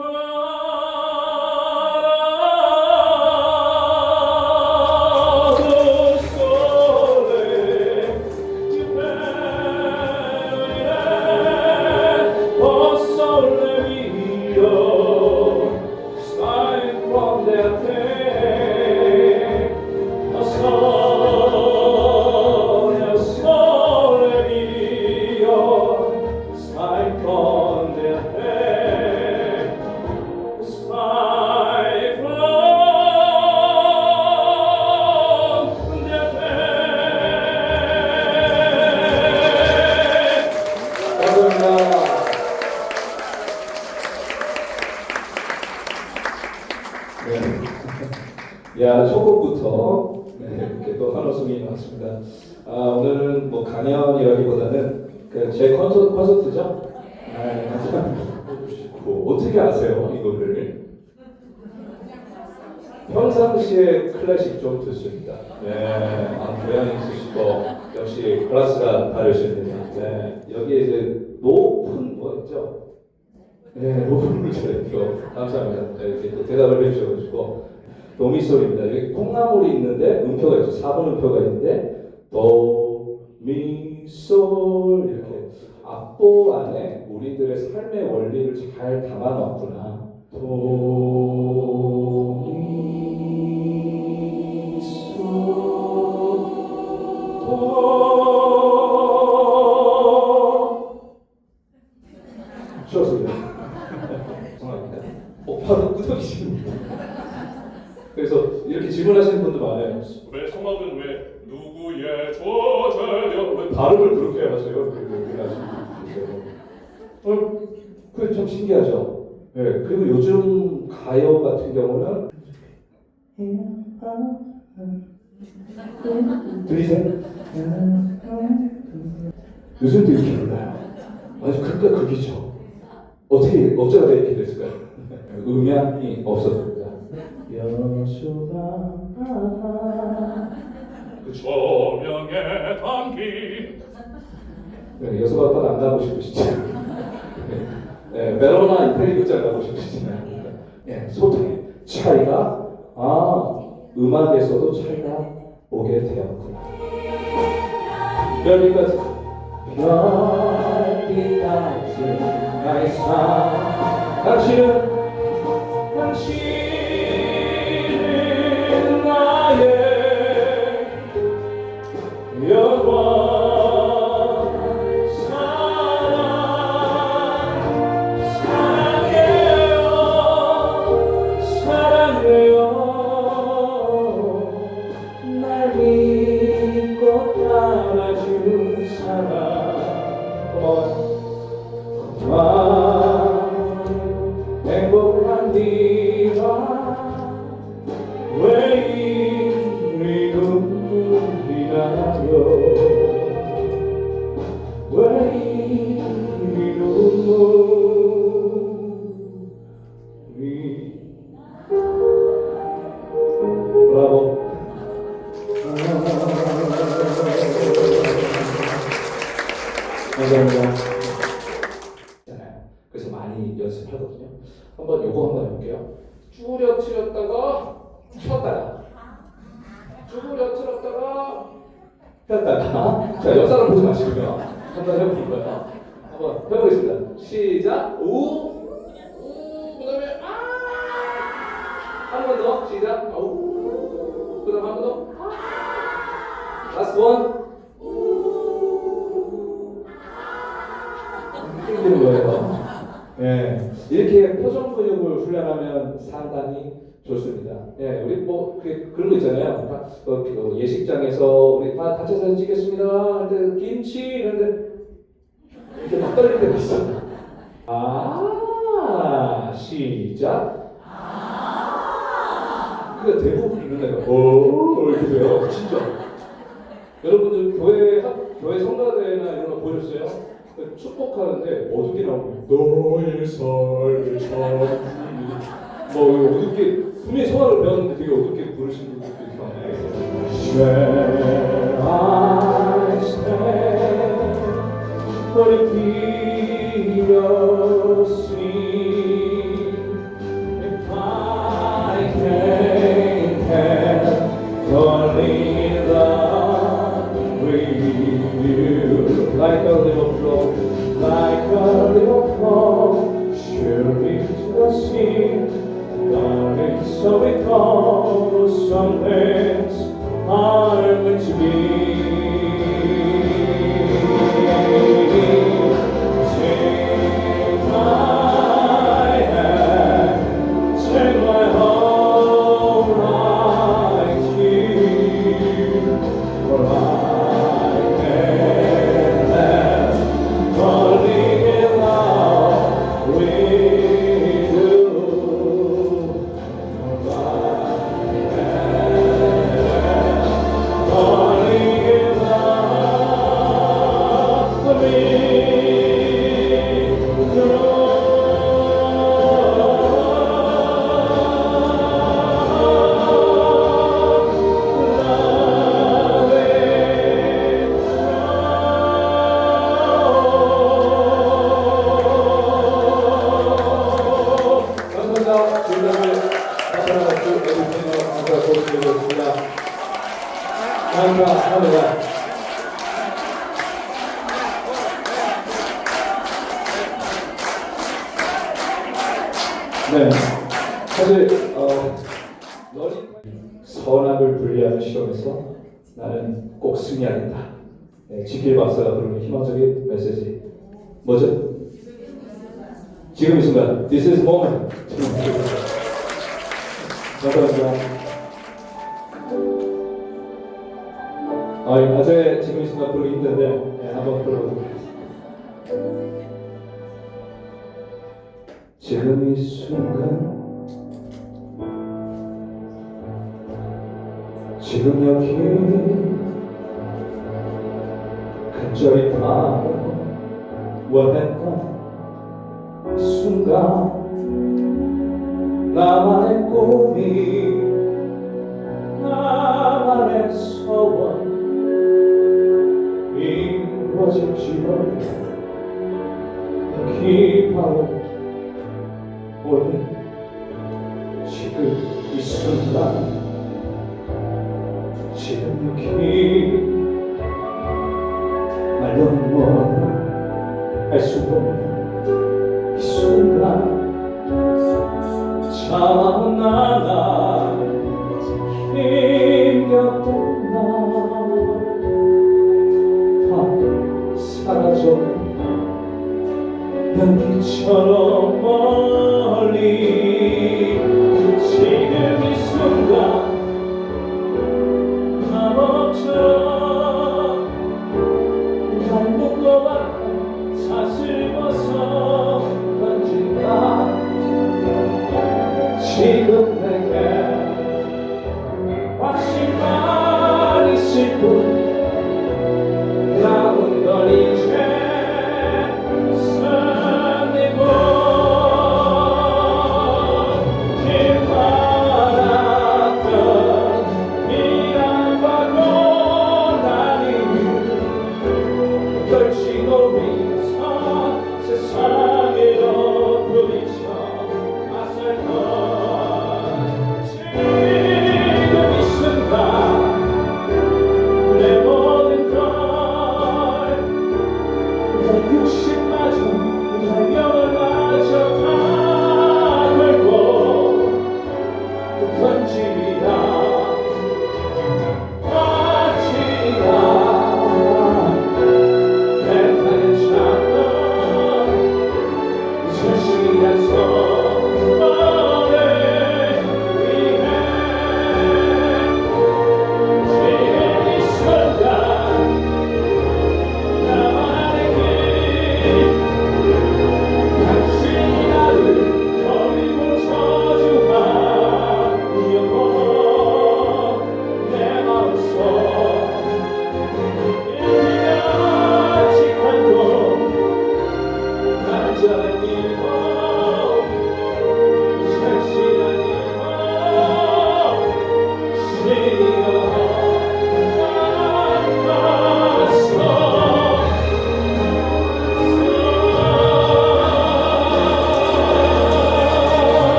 Whoa! 어떻게 아세요, 이 노래를? 평상시에 클래식 좀 듣습니다. 네, 아, 교양 있으시고, 역시 클래스가 다르십니다. 네, 여기에 이제 높은 뭐 있죠? 네, 높은 물자리로 감사합니다. 네, 이렇게 또 대답을 해주셔가지고 도미솔입니다. 여기 콩나물이 있는데 음표가 있죠. 4번 음표가 있는데 도미솔 이렇게 악보 안에 우리들의 삶의 원리를 잘 담아놨구나. 도 어, 그게 좀 신기하죠? 네, 그리고 요즘 가요 같은 경우는 들리세요? 요즘도 이렇게 불러요. 아주 극과 극이죠. 어떻게 어쩌다 이렇게 됐을까요? 음향이 없었습니다. 여수가 그 조명에 담긴 네, 여수 아빠 안 가고 싶으시죠? 네, 메로나 이태리 가고 싶으시잖아요. 네, 소통의 차이가 아 음악에서도 차이가 오게 되었구나. 별빛까지 별빛까지 나의 삶 당신은 당신은 나의 영원 그래서 많이 연습하거든요. 한번 요거 한번 해볼게요. 줄여 틀었다가 폈다가 줄여 틀었다가 폈다가 자 옆 사람 보지 마시고요. 한번 해볼 거예요. 한번 해보겠습니다. 시작 우, 우 더 시작 우 그다음 한 번 더. 원. 힘든 거예요. 예, 이렇게 표정 근육을 훈련하면 상당히 좋습니다. 예, 우리 뭐 그, 그런 거 있잖아요. 다, 어, 그 예식장에서 우리 다 단체 사진 찍겠습니다. 근데 김치 이런데 이렇게 막 떨릴 때가 있어. 아, 시작. 그러니까 대부분 이런 애가 오 이렇게 돼요. 진짜. 여러분들 교회 학- 교회 성가대나 이런 거 보셨어요? 그 축복하는데 어둡게 나오고 너의 삶을 참. 뭐 어둡게 분명히 성화를 배웠는데 되게 어둡게 부르시는 분들도 이렇게 많아요. 네, 사실 어, 선악을 분리하는 실험에서 나는 꼭 승리하겠다. 네, 지킬 박사가 부르는 희망적인 메시지 뭐죠? 지금 이 순간 This is moment 감사합니다 아, 이 낮에 지금 이 순간 부르기 힘든데 네, 한번 불러보도록 지금 이 순간 지금 여기 간절히 바로 원했던 이 순간 나만의 꿈이 뭐할